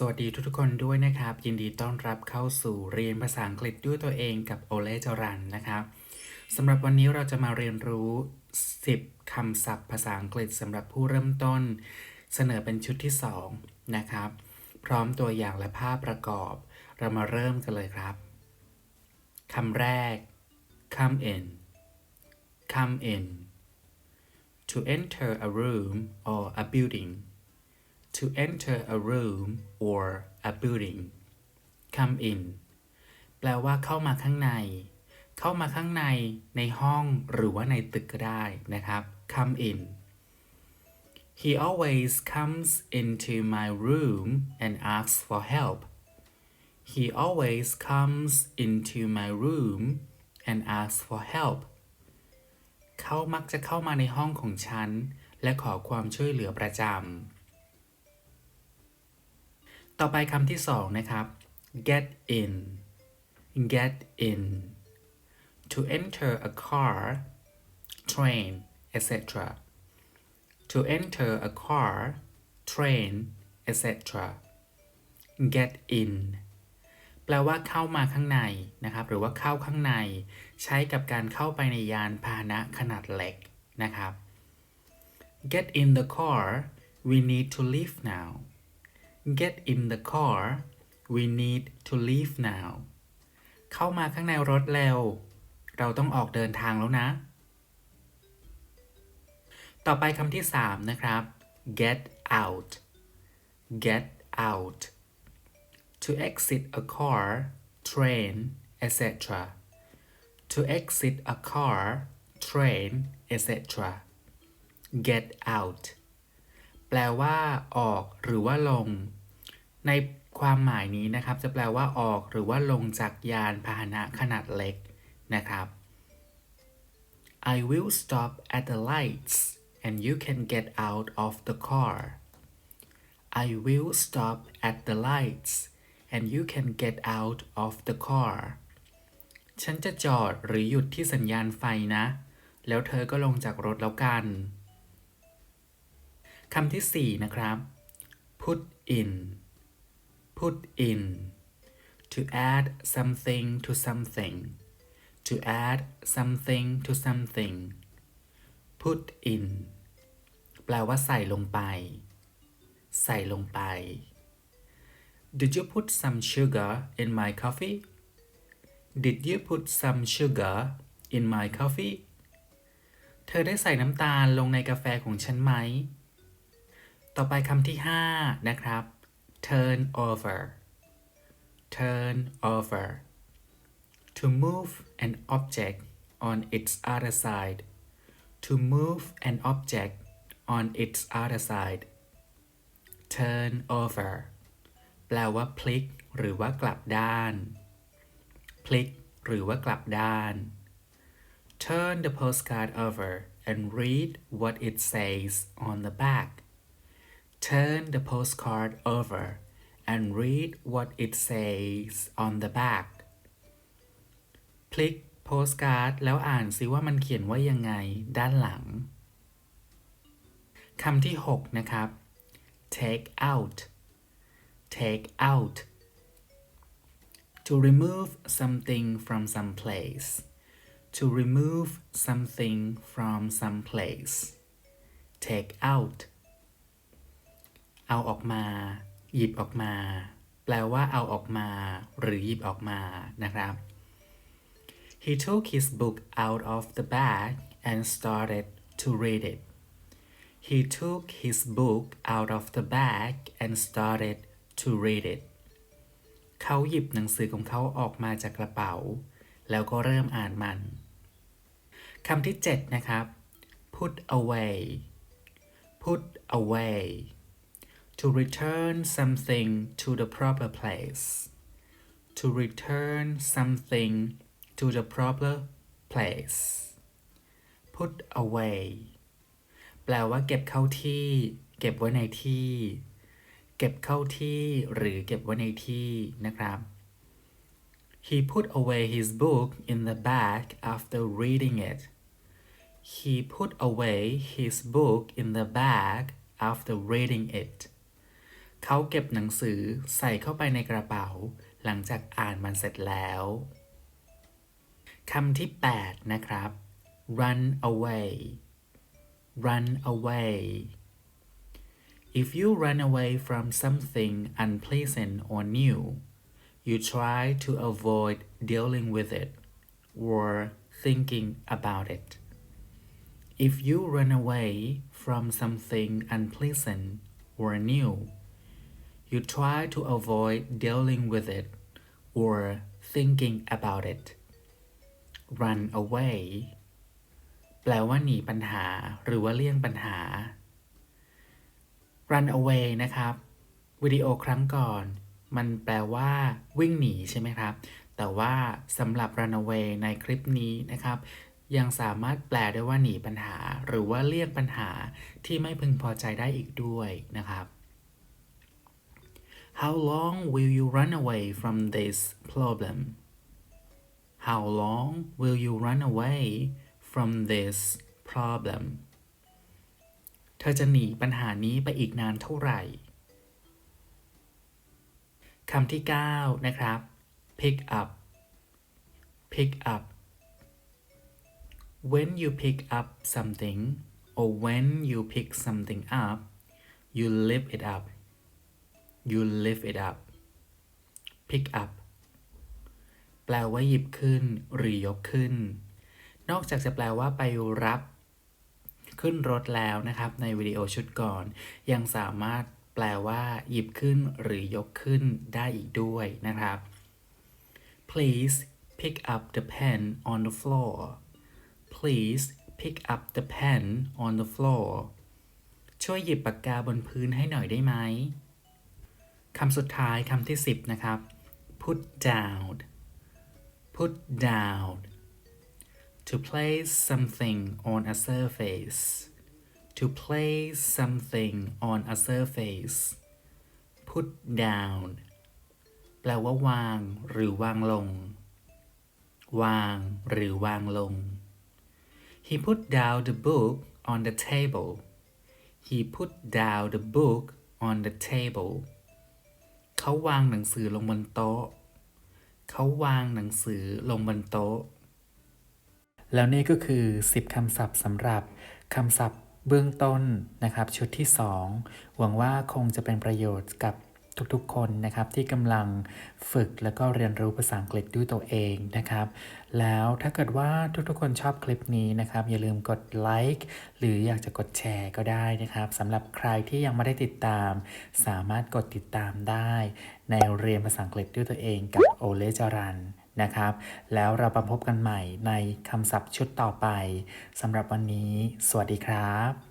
สวัสดีทุกๆคนด้วยนะครับ ยินดีต้อนรับเข้าสู่เรียนภาษาอังกฤษด้วยตัวเองกับโอเลจรันนะครับสำหรับวันนี้เราจะมาเรียนรู้ 10 คำศัพท์ภาษาอังกฤษสำหรับผู้เริ่มต้น เสนอเป็นชุดที่ 2 นะครับ พร้อมตัวอย่างและภาพประกอบ เรามาเริ่มกันเลยครับคำแรก come in come in to enter a room or a building to enter a room or a building come in แปลว่าเข้ามาข้างใน เข้ามาข้างในในห้องหรือว่าในตึกก็ได้นะครับ come in He always comes into my room and asks for help He always comes into my room and asks for help เขามักจะเข้ามาในห้องของฉัน และขอความช่วยเหลือประจำ ต่อไปคำที่สองนะครับ get in get in to enter a car train etc to enter a car train etc get in แปลว่าเข้ามาข้างในนะครับ หรือว่าเข้าข้างใน ใช้กับการเข้าไปในยานพาหนะขนาดเล็กนะครับ get in the car we need to leave now get in the car we need to leave now เข้ามาข้างในรถเร็ว เราต้องออกเดินทางแล้วนะ ต่อไปคำที่ 3 นะครับ get out get out to exit a car train etc to exit a car train etc get out แปลว่าออกหรือว่าลง ในความหมายนี้นะครับจะแปลว่าออกหรือว่าลงจากยานพาหนะขนาดเล็กนะครับ I will stop at the lights and you can get out of the car I will stop at the lights and you can get out of the car ฉันจะจอดหรือหยุดที่สัญญาณไฟนะ แล้วเธอก็ลงจากรถแล้วกัน คำที่ 4 นะครับ put in put in to add something to something to add something to something put in แปลว่าใส่ลงไป ใส่ลงไป Did you put some sugar in my coffee Did you put some sugar in my coffee เธอได้ใส่น้ำตาลลงในกาแฟของฉันไหม ต่อไปคำที่ 5 นะครับ turn over turn over to move an object on its other side to move an object on its other side turn over แปลว่าพลิก หรือว่ากลับด้าน พลิก หรือว่ากลับด้าน turn the postcard over and read what it says on the back turn the postcard over and read what it says on the back พลิกโพสการ์ดแล้วอ่านซิว่ามันเขียนว่ายังไงด้านหลัง คำที่ 6 นะครับ take out take out to remove something from some place to remove something from some place take out เอาออกมา หยิบออกมา แปลว่าเอาออกมา หรือหยิบออกมานะครับ He took his book out of the bag and started to read it He took his book out of the bag and started to read it เขาหยิบหนังสือของเขาออกมาจากกระเป๋า แล้วก็เริ่มอ่านมันคำที่ 7 นะครับ put away put away to return something to the proper place to return something to the proper place put away แปลว่าเก็บเข้าที่ เก็บไว้ในที่ เก็บเข้าที่ หรือเก็บไว้ในที่นะครับ He put away his book in the bag after reading it He put away his book in the bag after reading it เขาเก็บหนังสือใส่เข้าไปในกระเป๋า หลังจากอ่านมันเสร็จแล้วคำที่ 8 นะครับ run away run away if you run away from something unpleasant or new you try to avoid dealing with it or thinking about it if you run away from something unpleasant or new you try to avoid dealing with it or thinking about it run away แปลว่าหนีปัญหาหรือว่าเลี่ยงปัญหา run away นะครับ วิดีโอครั้งก่อน มันแปลว่าวิ่งหนีใช่ไหมครับ แต่ว่าสำหรับ run away ในคลิปนี้นะครับ ยังสามารถแปลได้ว่าหนีปัญหา หรือว่าเลี่ยงปัญหาที่ไม่พึงพอใจได้อีกด้วยนะครับ How long will you run away from this problem? How long will you run away from this problem? เธอจะหนีปัญหานี้ไปอีกนานเท่าไหร่คำที่ 9 นะครับ pick up pick up when you pick up something or when you pick something up you lift it up you lift it up pick up แปลว่าหยิบขึ้น หรือยกขึ้น นอกจากจะแปลว่าไปรับขึ้นรถแล้วนะครับ ในวิดีโอชุดก่อน ยังสามารถแปลว่า หยิบขึ้น หรือยกขึ้นได้อีกด้วยนะครับ please pick up the pen on the floor please pick up the pen on the floor ช่วยหยิบปากกาบนพื้นให้หน่อยได้ไหม คำสุดท้ายคำที่ 10 นะครับ put down put down to place something on a surface to place something on a surface put down แปลว่าวางหรือวางลง วางหรือวางลง he put down the book on the table he put down the book on the table เขาวางหนังสือลงบนโต๊ะ เขาวางหนังสือลงบนโต๊ะ แล้วนี่ก็คือ 10คำศัพท์สำหรับคำศัพท์เบื้องต้นนะครับ ชุดที่ 2 หวังว่าคงจะเป็นประโยชน์กับ ทุกๆ คนนะครับที่กำลังฝึกแล้วก็เรียนรู้ภาษาอังกฤษด้วยตัวเองนะครับ แล้วถ้าเกิดว่าทุกๆ คนชอบคลิปนี้นะครับ อย่าลืมกดไลค์หรืออยากจะกดแชร์ก็ได้นะครับสำหรับใครที่ยังไม่ได้ติดตาม สามารถกดติดตามได้ ในเรียนภาษาอังกฤษด้วยตัวเองกับโอเลจารันนะครับ แล้วเรามาพบกันใหม่ในคำศัพท์ชุดต่อไปสำหรับวันนี้ สวัสดีครับ